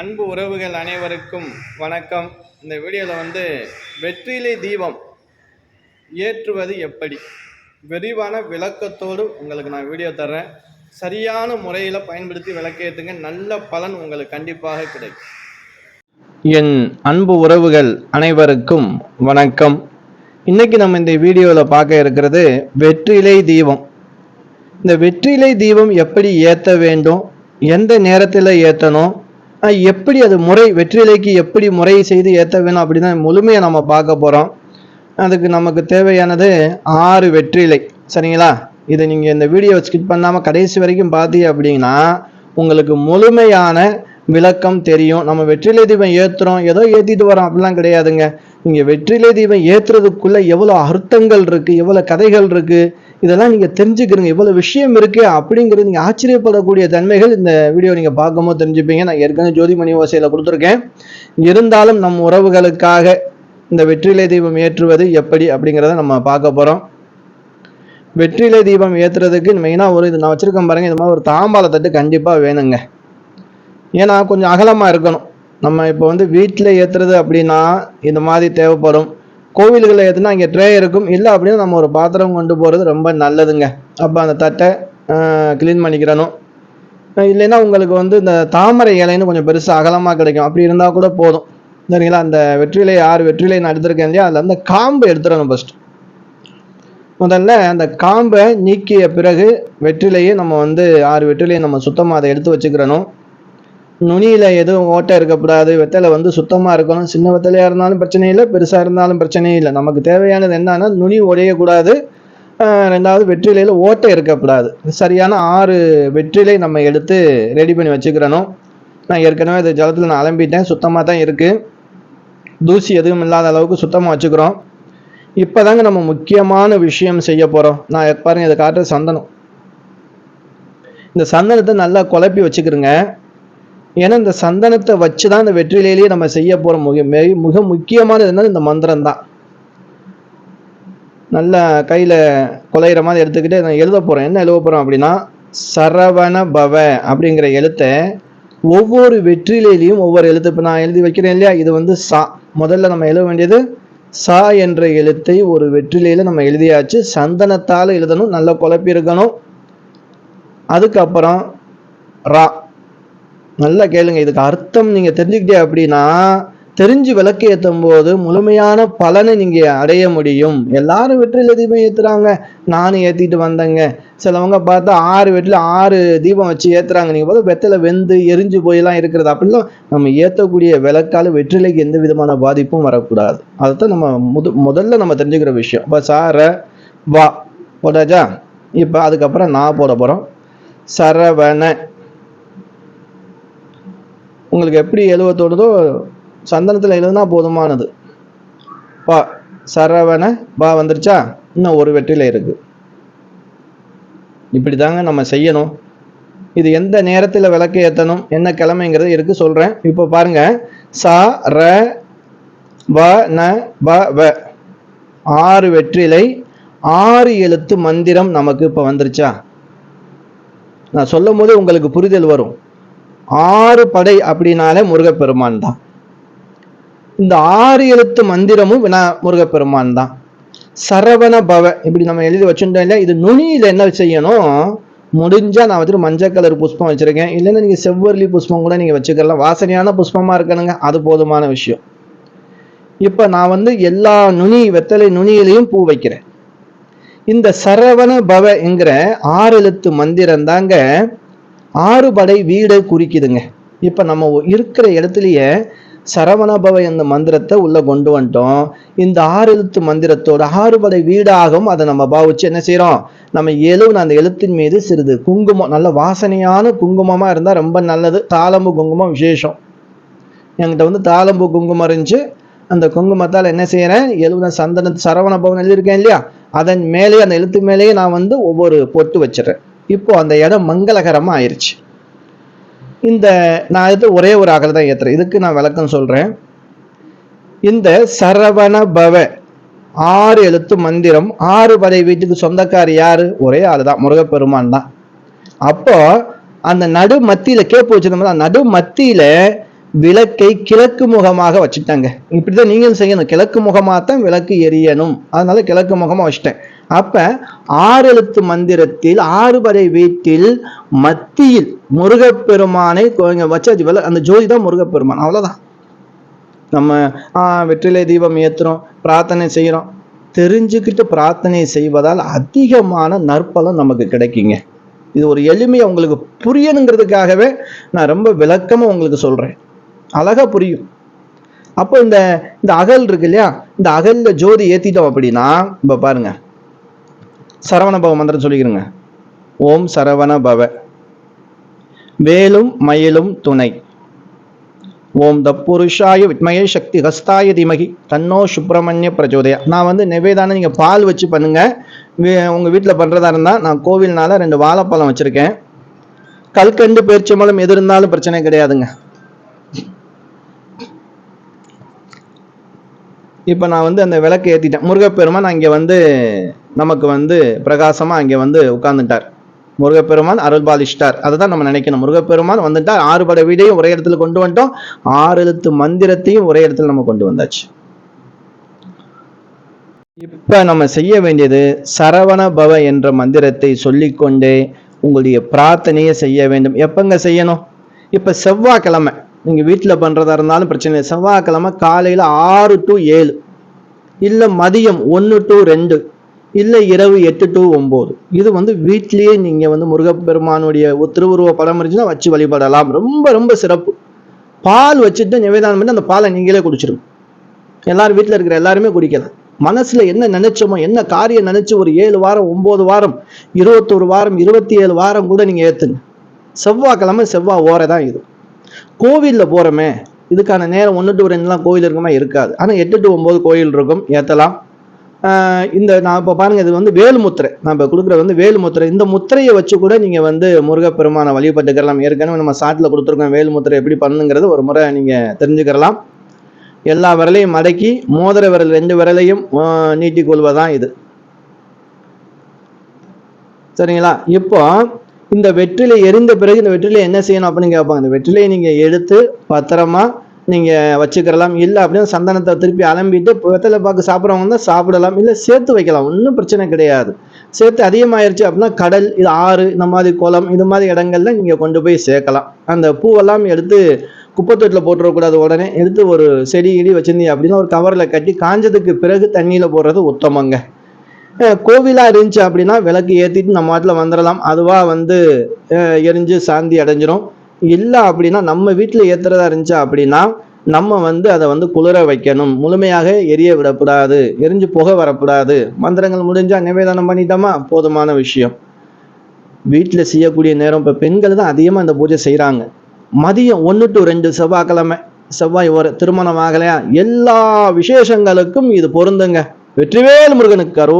அன்பு உறவுகள் அனைவருக்கும் வணக்கம். இந்த வீடியோவில் வந்து வெற்றிலை தீபம் ஏற்றுவது எப்படி? விரிவான விளக்கத்தோடு உங்களுக்கு நான் வீடியோ தர்றேன். சரியான முறையில் பயன்படுத்தி விளக்கேற்றுங்க நல்ல பலன் உங்களுக்கு கண்டிப்பாக கிடைக்கும். என் அன்பு உறவுகள் அனைவருக்கும் வணக்கம். இன்றைக்கி நம்ம இந்த வீடியோவில் பார்க்க இருக்கிறது வெற்றிலை தீபம். இந்த வெற்றிலை தீபம் எப்படி ஏற்ற வேண்டும்? எந்த நேரத்தில் ஏற்றணும் எப்படி அது முறை வெற்றிலைக்கு எப்படி முறை செய்து ஏற்ற வேணும் அப்படின்னு முழுமையாக நம்ம பார்க்க போகிறோம் அதுக்கு நமக்கு தேவையானது ஆறு வெற்றிலை. சரிங்களா? இதை நீங்கள் இந்த வீடியோ ஸ்கிப் பண்ணாமல் கடைசி வரைக்கும் பார்த்தீங்க அப்படின்னா உங்களுக்கு முழுமையான விளக்கம் தெரியும். நம்ம வெற்றிலை தீபம் ஏற்றுறோம் ஏதோ ஏற்றிட்டு வரோம். அப்படிலாம் கிடையாதுங்க. இங்கே வெற்றிலை தீபம் ஏற்றுறதுக்குள்ளே எவ்வளோ அர்த்தங்கள் இருக்குது எவ்வளோ கதைகள் இருக்குது இதெல்லாம் நீங்கள் தெரிஞ்சுக்கிறீங்க. இவ்வளோ விஷயம் இருக்குது அப்படிங்கிறது நீங்கள் ஆச்சரியப்படக்கூடிய தன்மைகள் இந்த வீடியோ நீங்கள் பார்க்கும்போது தெரிஞ்சுப்பீங்க. நான் ஏற்கனவே ஜோதிமணி ஓசையில் கொடுத்துருக்கேன். இருந்தாலும் நம் உறவுகளுக்காக இந்த வெற்றிலை தீபம் ஏற்றுவது எப்படி அப்படிங்கிறத நம்ம பார்க்க போகிறோம் வெற்றிலை தீபம் ஏற்றுறதுக்கு மெயினாக ஒரு இது நான் வச்சுருக்கேன் பாருங்கள் இது மாதிரி ஒரு தாம்பாள தட்டு கண்டிப்பாக வேணுங்க. ஏன்னா கொஞ்சம் அகலமாக இருக்கணும். நம்ம இப்போ வந்து வீட்டில் ஏற்றுறது அப்படின்னா இந்த மாதிரி தேவைப்படும். கோவில்களில் எதுனா இங்கே ட்ரே இருக்கும். இல்லை அப்படின்னு நம்ம ஒரு பாத்திரம் கொண்டு போகிறது ரொம்ப நல்லதுங்க. அப்போ அந்த தட்டை க்ளீன் பண்ணிக்கிறணும். இல்லைன்னா உங்களுக்கு வந்து இந்த தாமரை இலைன்னு கொஞ்சம் பெருசாக அகலமாக கிடைக்கும். அப்படி இருந்தால் கூட போதும். சரிங்களா? அந்த வெற்றிலை ஆறு வெற்றிலை நான் எடுத்திருக்கேன் இல்லையா? அதில் அந்த காம்பு எடுத்துடணும் ஃபஸ்ட்டு முதல்ல அந்த காம்பை நீக்கிய பிறகு வெற்றிலையை நம்ம வந்து ஆறு வெற்றிலையை நம்ம சுத்தமாக அதை எடுத்து வச்சுக்கிறணும். நுனியில் எதுவும் ஓட்டை இருக்கக்கூடாது. வெத்தலை வந்து சுத்தமாக இருக்கணும். சின்ன வெத்தலையாக இருந்தாலும் பிரச்சனை இல்லை பெருசாக இருந்தாலும் பிரச்சனை இல்லை. நமக்கு தேவையானது என்னன்னா நுனி உடையக்கூடாது. ரெண்டாவது வெற்றிலையில் ஓட்டை இருக்கக்கூடாது. சரியான ஆறு வெற்றிலை நம்ம எடுத்து ரெடி பண்ணி வச்சுக்கிறணும். நான் ஏற்கனவே இது ஜலத்தில் நான் அலம்பிட்டேன். சுத்தமாக தான் இருக்குது தூசி எதுவும் இல்லாத அளவுக்கு சுத்தமாக வச்சுக்கிறோம். இப்போ தாங்க நம்ம முக்கியமான விஷயம் செய்ய போகிறோம் நான் பாருங்கள் இதை காட்டுற சந்தனம். இந்த சந்தனத்தை நல்லா குழப்பி வச்சுக்கிறோங்க. ஏன்னா இந்த சந்தனத்தை வச்சு தான் இந்த வெற்றிலையிலேயே நம்ம செய்ய போகிற மிக மிக- மிக முக்கியமானது என்னது இந்த மந்திரம் தான் நல்லா கையில் குலையிற மாதிரி எடுத்துக்கிட்டு நான் எழுத போகிறேன் என்ன எழுத போகிறோம் அப்படின்னா சரவண பவ அப்படிங்கிற எழுத்தை ஒவ்வொரு வெற்றிலையிலையும் ஒவ்வொரு எழுத்து. இப்போ நான் எழுதி வைக்கிறேன் இல்லையா? இது வந்து சா. முதல்ல நம்ம எழுத வேண்டியது சா என்ற எழுத்தை ஒரு வெற்றிலையில் நம்ம எழுதியாச்சு. சந்தனத்தால் எழுதணும் நல்லா குழப்பி இருக்கணும். அதுக்கப்புறம் ரா. நல்லா கேளுங்க இதுக்கு அர்த்தம் நீங்க தெரிஞ்சுக்கிட்டே அப்படின்னா தெரிஞ்சு விளக்கு ஏற்றும் போது முழுமையான பலனை நீங்க அடைய முடியும். எல்லாரும் வெற்றில தீபம் ஏற்றுறாங்க நானும் ஏற்றிட்டு வந்தேங்க. சிலவங்க பார்த்தா ஆறு வெட்டில் ஆறு தீபம் வச்சு ஏற்றுறாங்க நீங்கள் பார்த்தா வெத்தலை வெந்து எரிஞ்சு போயெல்லாம் இருக்கிறது. அப்படிலாம் நம்ம ஏற்றக்கூடிய விளக்கால் வெற்றிலைக்கு எந்த விதமான பாதிப்பும் வரக்கூடாது. அதுதான் நம்ம முது முதல்ல நம்ம தெரிஞ்சுக்கிற விஷயம். இப்போ சார வா போட்டாச்சா? இப்போ அதுக்கப்புறம் நான் போட போகிறோம் சரவண உங்களுக்கு எப்படி எழுவ தோணுதோ சந்தனத்தில் எழுதுனா போதுமானது. பா சரவண பா வந்துருச்சா? இன்னும் ஒரு வெற்றில இருக்கு. இப்படி தாங்க நம்ம செய்யணும். இது எந்த நேரத்தில் விளக்கு ஏற்றணும் என்ன கிழமைங்கிறது இருக்கு சொல்கிறேன் இப்போ பாருங்க. ச ர வ ந ப வ. ஆறு வெற்றிலை ஆறு எழுத்து மந்திரம் நமக்கு இப்போ வந்துருச்சா? நான் சொல்லும் போது உங்களுக்கு புரிதல் வரும். ஆறு படை அப்படின்னாலே முருகப்பெருமான் தான். இந்த ஆறு எழுத்து மந்திரமும் வினா முருகப்பெருமான் தான். சரவண பவ இப்படி நம்ம எழுதி வச்சுட்டோம் இல்லையா? இது நுனியில் என்ன செய்யணும்? முடிஞ்சா நான் வந்துட்டு மஞ்சள் கலர் புஷ்பம் வச்சிருக்கேன். இல்லைன்னா நீங்க செவ்வரளி புஷ்பம் கூட நீங்க வச்சுக்கலாம். வாசனையான புஷ்பமா இருக்கணுங்க. அது போதுமான விஷயம். இப்ப நான் வந்து எல்லா நுனி வெத்தலை நுனியிலையும் பூ வைக்கிறேன். இந்த சரவண பவ என்கிற ஆறு எழுத்து மந்திரம் தாங்க ஆறு படை வீடை குறிக்குதுங்க. இப்போ நம்ம இருக்கிற இடத்துலயே சரவணபவ இந்த மந்திரத்தை உள்ள கொண்டு வந்துட்டோம். இந்த ஆறு எழுத்து மந்திரத்தோட ஆறு படை வீடாகவும் அதை நம்ம பாவிச்சு என்ன செய்கிறோம் நம்ம எழுவுன அந்த எழுத்தின் மீது சிறிது குங்குமம் நல்ல வாசனையான குங்குமமா இருந்தா ரொம்ப நல்லது. தாளம்பு குங்குமம் விசேஷம். என்கிட்ட வந்து தாளம்பு குங்குமம் இருந்துச்சு. அந்த குங்குமத்தால் என்ன செய்யறேன் எழுவுன சந்தன சரவண பவன் எழுதியிருக்கேன் இல்லையா? அதன் மேலேயே அந்த எழுத்து மேலேயே நான் வந்து ஒவ்வொரு பொட்டு வச்சிடுறேன். இப்போ அந்த இடம் மங்களகரமாக ஆயிடுச்சு இந்த நான் இது ஒரே ஒரு அகல் தான் ஏற்றுறேன் இதுக்கு நான் விளக்கம் சொல்கிறேன் இந்த சரவண பவ ஆறு எழுத்து மந்திரம் ஆறு படை வீட்டுக்கு சொந்தக்கார் யார்? ஒரே ஆள் தான் முருகப்பெருமான் தான். அப்போ அந்த நடு மத்தியில் கேப்பு வச்சிருந்தோம்ல நடு மத்தியில் விளக்கை கிழக்கு முகமாக வச்சுட்டாங்க இப்படிதான் நீங்களும் செய்யணும். கிழக்கு முகமாக தான் விளக்கு எரியணும். அதனால கிழக்கு முகமாக வச்சுட்டேன். அப்ப ஆறு எழுத்து மந்திரத்தில் ஆறுபடை வீட்டில் மத்தியில் முருகப்பெருமானை வச்சாச்சு அந்த ஜோதி தான் முருகப்பெருமான். அவ்வளவுதான். நம்ம வெற்றிலை தீபம் ஏத்துறோம் பிரார்த்தனை செய்கிறோம் தெரிஞ்சுக்கிட்டு பிரார்த்தனை செய்வதால் அதிகமான நற்பலம் நமக்கு கிடைக்குங்க. இது ஒரு எளிமையை உங்களுக்கு புரியணுங்கிறதுக்காகவே நான் ரொம்ப விளக்கமா உங்களுக்கு சொல்றேன். அழகா புரியும். அப்போ இந்த இந்த அகல் இருக்கு இல்லையா? இந்த அகல்ல ஜோதி ஏத்திட்டோம் அப்படின்னா இப்ப பாருங்க சரவண பவ மந்திரம் சொல்லிக்கிறேங்க. ஓம் சரவண பவ வேலும் மயிலும் துணை. ஓம் தப்புருஷாய வித்மய சக்தி ஹஸ்தாய திமகி தன்னோ சுப்பிரமணிய பிரச்சோதயா. நான் வந்து நெவேதான நீங்கள் பால் வச்சு பண்ணுங்க. வே- வீட்டில் பண்ணுறதா இருந்தால் நான் கோவில்னால ரெண்டு வாழைப்பழம் வச்சுருக்கேன். கல்கண்டு பேரிச்சம்பழம் எது இருந்தாலும் பிரச்சனை கிடையாதுங்க. இப்போ நான் வந்து அந்த விளக்கு ஏற்றிட்டேன் முருகப்பெருமான் அங்கே வந்து நமக்கு வந்து பிரகாசமாக அங்கே வந்து உட்கார்ந்துட்டார். முருகப்பெருமான் அருள்பாலிஷ்டார் அதை தான் நம்ம நினைக்கணும். முருகப்பெருமான் வந்துட்டார். ஆறு பட வீடையும் ஒரே இடத்துல கொண்டு வந்துட்டோம். ஆறு எழுத்து மந்திரத்தையும் ஒரே இடத்துல நம்ம கொண்டு வந்தாச்சு. இப்போ நம்ம செய்ய வேண்டியது சரவண பவ என்ற மந்திரத்தை சொல்லிக்கொண்டே உங்களுடைய பிரார்த்தனையை செய்ய வேண்டும். எப்பங்க செய்யணும்? இப்போ செவ்வாய்க்கிழமை. நீங்கள் வீட்டில் பண்ணுறதா இருந்தாலும் பிரச்சனை இல்லை. செவ்வாய்க்கிழமை காலையில் ஆறு டு ஏழு. இல்லை மதியம் ஒன்று டு ரெண்டு. இல்லை இரவு எட்டு டு ஒம்பது. இது வந்து வீட்லேயே நீங்கள் வந்து முருகப்பெருமானுடைய ஒரு திருவுருவ படம் இருந்துச்சுன்னா வச்சு வழிபடலாம். ரொம்ப ரொம்ப சிறப்பு. பால் வச்சுட்டு நிவேதானம் பண்ணி அந்த பாலை நீங்களே குடிச்சிடும் எல்லாரும் வீட்டில் இருக்கிற எல்லாருமே குடிக்கலாம். மனசுல என்ன நினைச்சோமோ என்ன காரியம் நினைச்சு ஒரு ஏழு வாரம் ஒன்பது வாரம் இருபத்தொரு வாரம் இருபத்தி ஏழு வாரம் கூட நீங்க ஏத்துங்க. செவ்வாய்க்கிழமை செவ்வாய் ஓரை தான் இது. கோவில்ல போறோமே இதுக்கான நேரம் ஒன்று டு ரெண்டுலாம் கோயில் இருக்குமா? இருக்காது. ஆனா எட்டு டு ஒம்பது கோயில் இருக்கும் ஏத்தலாம். ஆஹ் இந்த நான் இப்போ பாருங்க இது வந்து வேலு முத்திரை நான் இப்போ கொடுக்குறது வந்து வேலு முத்திரை இந்த முத்திரையை வச்சு கூட நீங்க வந்து முருகப்பெருமானை வழிபட்டுக்கலாம். ஏற்கனவே நம்ம சாட்டில் கொடுத்துருக்கோம் வேலு முத்திரை எப்படி பண்ணுங்கிறது ஒரு முறை நீங்க தெரிஞ்சுக்கிறலாம் எல்லா விரலையும் மடக்கி மோதிர விரல் ரெண்டு விரலையும் நீட்டிக்கொள்வதான் இது. சரிங்களா? இப்போ இந்த வெற்றிலை எரிந்த பிறகு இந்த வெற்றிலை என்ன செய்யணும் அப்படின்னு கேட்பாங்க. இந்த வெற்றிலையை நீங்கள் எடுத்து பத்திரமா நீங்கள் வச்சுக்கிறலாம். இல்லை அப்படின்னா சந்தனத்தை திருப்பி அலம்பிட்டு வெத்தலை பாக்கு சாப்பிட்றவங்க தான் சாப்பிடலாம். இல்லை சேர்த்து வைக்கலாம். ஒன்றும் பிரச்சனை கிடையாது. சேர்த்து அதிகமாயிருச்சு அப்படின்னா கடல் இது ஆறு இந்த மாதிரி குளம் இது மாதிரி இடங்கள்ல நீங்கள் கொண்டு போய் சேர்க்கலாம். அந்த பூவெல்லாம் எடுத்து குப்பைத்தொட்டில் போட்டுறக்கூடாது உடனே. எடுத்து ஒரு செடி இடி வச்சிருந்தீங்க அப்படின்னா ஒரு கவரில் கட்டி காஞ்சதுக்கு பிறகு தண்ணியில் போடுறது உத்தமங்க. கோவிலாக கோவிலா இருந்துச்சு அப்படின்னா விளக்கு ஏற்றிட்டு நம்ம வாட்டில் வந்துடலாம் அதுவா வந்து எரிஞ்சு சாந்தி அடைஞ்சிரும். இல்லை அப்படின்னா நம்ம வீட்டில் ஏற்றுறதா இருந்துச்சு அப்படின்னா நம்ம வந்து அதை வந்து குளிர வைக்கணும். முழுமையாக எரிய விடக்கூடாது. எரிஞ்சு புகை வரக்கூடாது. மந்திரங்கள் முடிஞ்சா நிவேதனம் பண்ணிட்டோமா? போதுமான விஷயம். வீட்டில் செய்யக்கூடிய நேரம் இப்போ பெண்கள் தான் அதிகமாக இந்த பூஜை செய்கிறாங்க மதியம் ஒன்று டு ரெண்டு செவ்வாய்க்கிழமை. செவ்வாய் ஒரு திருமணம் ஆகலையா? எல்லா விசேஷங்களுக்கும் இது பொருந்துங்க. வெற்றிவேல் முருகனுக்கு கரோ